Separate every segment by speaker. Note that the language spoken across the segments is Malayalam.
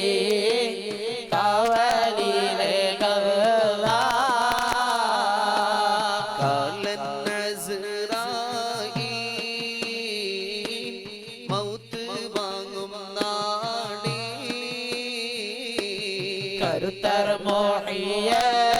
Speaker 1: فرموحيتي قوالي الله
Speaker 2: قال النزرائيل
Speaker 1: موت بانغم ناني
Speaker 2: كرتر موحيتي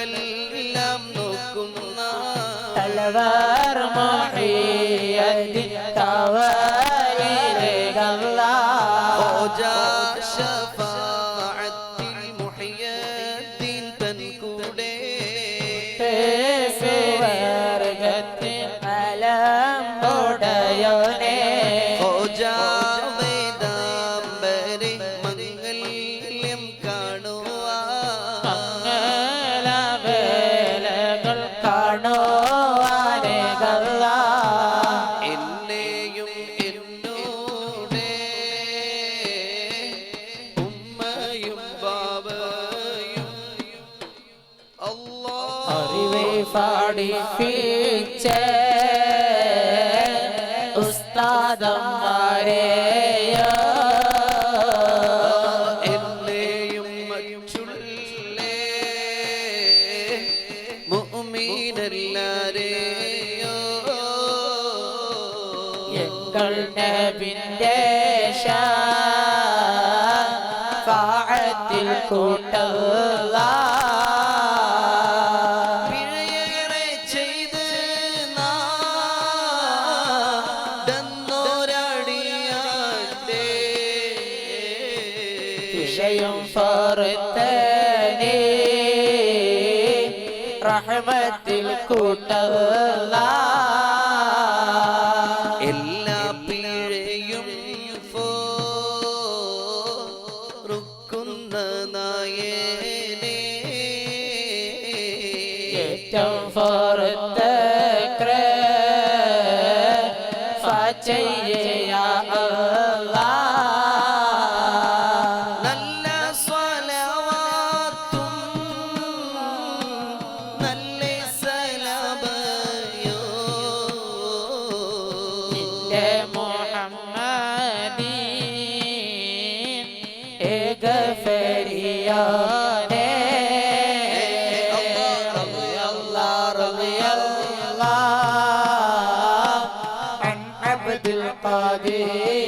Speaker 2: കടക്കെല്ലാം നോക്കുന്ന
Speaker 1: തലവർ മോഹിയദ്ദീൻ ഓ
Speaker 2: ഓജാ
Speaker 1: പഠിപ്പിച്ച ഉസ്താദന്മാരെയോ.
Speaker 2: എന്നെയും മറ്റുള്ളേ. മുഅ്മിനെല്ലാരെയോ.
Speaker 1: എങ്കൾ നബിന്റെ ഷാഫാഅത്തിൽ കൂട്ടല്ല വിഷയം ഫറത്തനെ റഹ്മത്തിൽ കൂട്ടല്ല
Speaker 2: എല്ലാ പിഴയും റുക്കുന്ന നായനെ.
Speaker 1: ഏറ്റവും ഫറത്ത ഫച്ചയ്യ അല്ലാ লাগে।